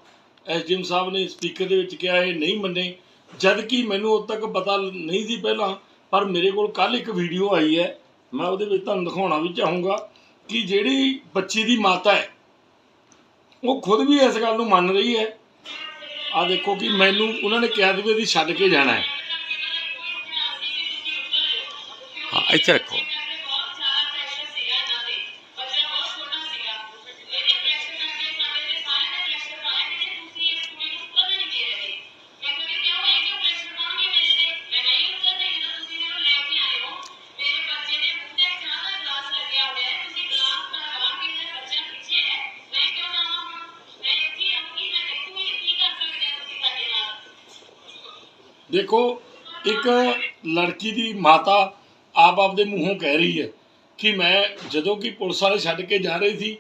ਐਸਡੀਐਮ ਸਾਹਿਬ ਨੇ ਸਪੀਕਰ ਦੇ ਵਿੱਚ ਕਿਹਾ ਇਹ ਨਹੀਂ ਮੰਨੇ। ਜਦ ਕਿ ਮੈਨੂੰ ਉਦੋਂ ਤੱਕ ਪਤਾ ਨਹੀਂ ਸੀ ਪਹਿਲਾਂ, ਪਰ ਮੇਰੇ ਕੋਲ ਕੱਲ ਇੱਕ ਵੀਡੀਓ ਆਈ ਹੈ। ਮੈਂ ਉਹਦੇ ਵਿੱਚ ਤੁਹਾਨੂੰ ਦਿਖਾਉਣਾ ਵੀ ਚਾਹੂੰਗਾ ਕਿ ਜਿਹੜੀ ਬੱਚੀ ਦੀ ਮਾਤਾ ਹੈ, ਉਹ ਖੁਦ ਵੀ ਇਸ ਗੱਲ ਨੂੰ ਮੰਨ ਰਹੀ ਹੈ। ਆ ਦੇਖੋ ਕਿ ਮੈਨੂੰ ਉਹਨਾਂ ਨੇ ਕਿਹਾ ਸੀ ਵੀ ਇਹਦੀ ਛੱਡ ਕੇ ਜਾਣਾ ਹੈ। ਹਾਂ, ਇੱਥੇ ਰੱਖੋ। ਦੇਖੋ, ਇੱਕ ਲੜਕੀ ਦੀ ਮਾਤਾ ਆਪ ਆਪਦੇ ਮੂੰਹੋਂ ਕਹਿ ਰਹੀ ਹੈ ਕਿ ਮੈਂ ਜਦੋਂ ਕਿ ਪੁਲਿਸ ਵਾਲੇ ਛੱਡ ਕੇ ਜਾ ਰਹੇ ਸੀ,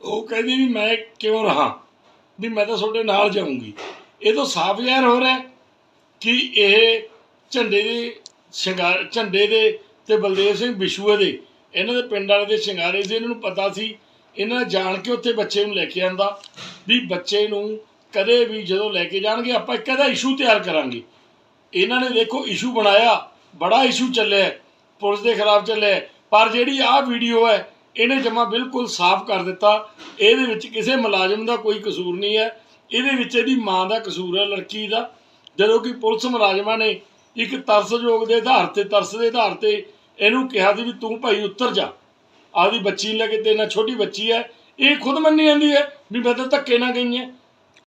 ਉਹ ਕਹਿੰਦੀ ਵੀ ਮੈਂ ਕਿਉਂ ਰਹਾ? ਵੀ ਮੈਂ ਤਾਂ ਤੁਹਾਡੇ ਨਾਲ ਜਾਊਂਗੀ। ਇਹ ਤਾਂ ਸਾਫ਼ ਜ਼ਾਹਰ ਹੋ ਰਿਹਾ ਹੈ ਕਿ ਇਹ ਝੰਡੇ ਦੇ ਸ਼ਿੰਗਾਰ ਝੰਡੇ ਦੇ ਤੇ ਬਲਦੇਵ ਸਿੰਘ ਬਿਸ਼ੂਏ ਦੇ, ਇਹਨਾਂ ਦੇ ਪਿੰਡ ਵਾਲੇ ਦੇ ਸ਼ਿੰਗਾਰੇ ਸੀ, ਇਹਨਾਂ ਨੂੰ ਪਤਾ ਸੀ। ਇਹਨਾਂ ਨੇ ਜਾਣ ਕੇ ਉੱਥੇ ਬੱਚੇ ਨੂੰ ਲੈ ਕੇ ਆਂਦਾ ਵੀ ਬੱਚੇ ਨੂੰ ਕਦੇ ਵੀ ਜਦੋਂ ਲੈ ਕੇ ਜਾਣਗੇ, ਆਪਾਂ ਇੱਕ ਇਹਦਾ ਇਸ਼ੂ ਤਿਆਰ ਕਰਾਂਗੇ। ਇਹਨਾਂ ਨੇ ਦੇਖੋ ਇਸ਼ੂ ਬਣਾਇਆ, ਬੜਾ ਇਸ਼ੂ ਚੱਲਿਆ ਪੁਲਿਸ ਦੇ ਖਿਲਾਫ ਚੱਲਿਆ ਪਰ ਜਿਹੜੀ ਆਹ ਵੀਡੀਓ ਹੈ, ਇਹਨੇ ਜਮਾ ਬਿਲਕੁਲ ਸਾਫ਼ ਕਰ ਦਿੱਤਾ, ਇਹਦੇ ਵਿੱਚ ਕਿਸੇ ਮੁਲਾਜ਼ਮ ਦਾ ਕੋਈ ਕਸੂਰ ਨਹੀਂ ਹੈ, ਇਹਦੇ ਵਿੱਚ ਇਹਦੀ ਮਾਂ ਦਾ ਕਸੂਰ ਹੈ, ਲੜਕੀ ਦਾ, ਜਦੋਂ ਕਿ ਪੁਲਿਸ ਮੁਲਾਜ਼ਮਾਂ ਨੇ ਇੱਕ ਤਰਸਯੋਗ ਦੇ ਆਧਾਰ ਤੇ, ਤਰਸ ਦੇ ਆਧਾਰ ਤੇ ਇਹਨੂੰ ਕਿਹਾ ਸੀ ਵੀ ਤੂੰ ਭਾਈ ਉੱਤਰ ਜਾ, ਆਪਦੀ ਬੱਚੀ ਨੂੰ ਲੈ ਕੇ ਤੇਰੇ ਨਾਲ ਛੋਟੀ ਬੱਚੀ ਹੈ, ਇਹ ਖੁਦ ਮੰਨੀ ਜਾਂਦੀ ਹੈ ਵੀ ਮੈਂ ਤਾਂ ਧੱਕੇ ਨਾਲ ਗਈ ਹੈ।